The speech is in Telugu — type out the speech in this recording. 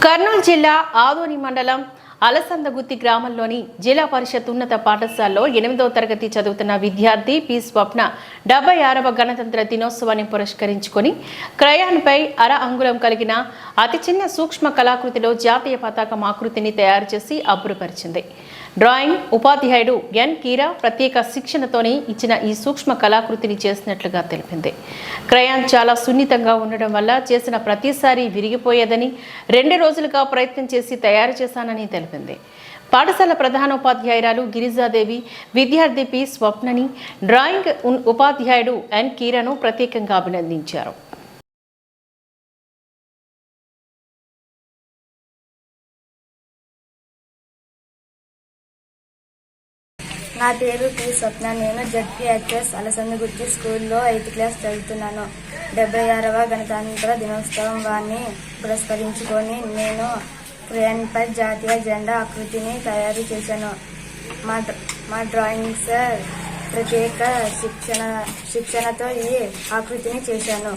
కర్నూలు జిల్లా ఆదోని మండలం అలసందగుత్తి గ్రామంలోని జిల్లా పరిషత్ ఉన్నత పాఠశాలలో ఎనిమిదవ తరగతి చదువుతున్న విద్యార్థి పి స్వప్న డెబ్బై ఆరవ గణతంత్ర దినోత్సవాన్ని పురస్కరించుకొని క్రయాన్పై అర అంగుళం కలిగిన అతి చిన్న సూక్ష్మ కళాకృతిలో జాతీయ పతాకం ఆకృతిని తయారు చేసి అబ్బురపరిచింది. డ్రాయింగ్ ఉపాధ్యాయుడు ఎన్ కీరా ప్రత్యేక శిక్షణతోనే ఇచ్చిన ఈ సూక్ష్మ కళాకృతిని చేసినట్లుగా తెలిపింది. క్రయాన్ చాలా సున్నితంగా ఉండడం వల్ల చేసిన ప్రతిసారి విరిగిపోయేదని రెండు రోజులుగా ప్రయత్నం చేసి తయారు చేశానని తెలిపింది. పాఠశాల ప్రధానోపాధ్యాయురాలు గిరిజాదేవి విద్యార్థి పి స్వప్నని డ్రాయింగ్ ఉపాధ్యాయుడు ఎన్ కీరాను ప్రత్యేకంగా అభినందించారు. నా పేరు పి స్వప్న. నేను జడ్పిహెచ్ఎస్ అలసందగుర్తి స్కూల్లో ఎయిత్ క్లాస్ చదువుతున్నాను. డెబ్బై ఆరవ గణతంత్ర దినోత్సవం వారిని పురస్కరించుకొని నేను క్రేన్పై జాతీయ జెండా ఆకృతిని తయారు చేశాను. మా మా డ్రాయింగ్ సార్ ప్రత్యేక శిక్షణ శిక్షణతో ఈ ఆకృతిని చేశాను.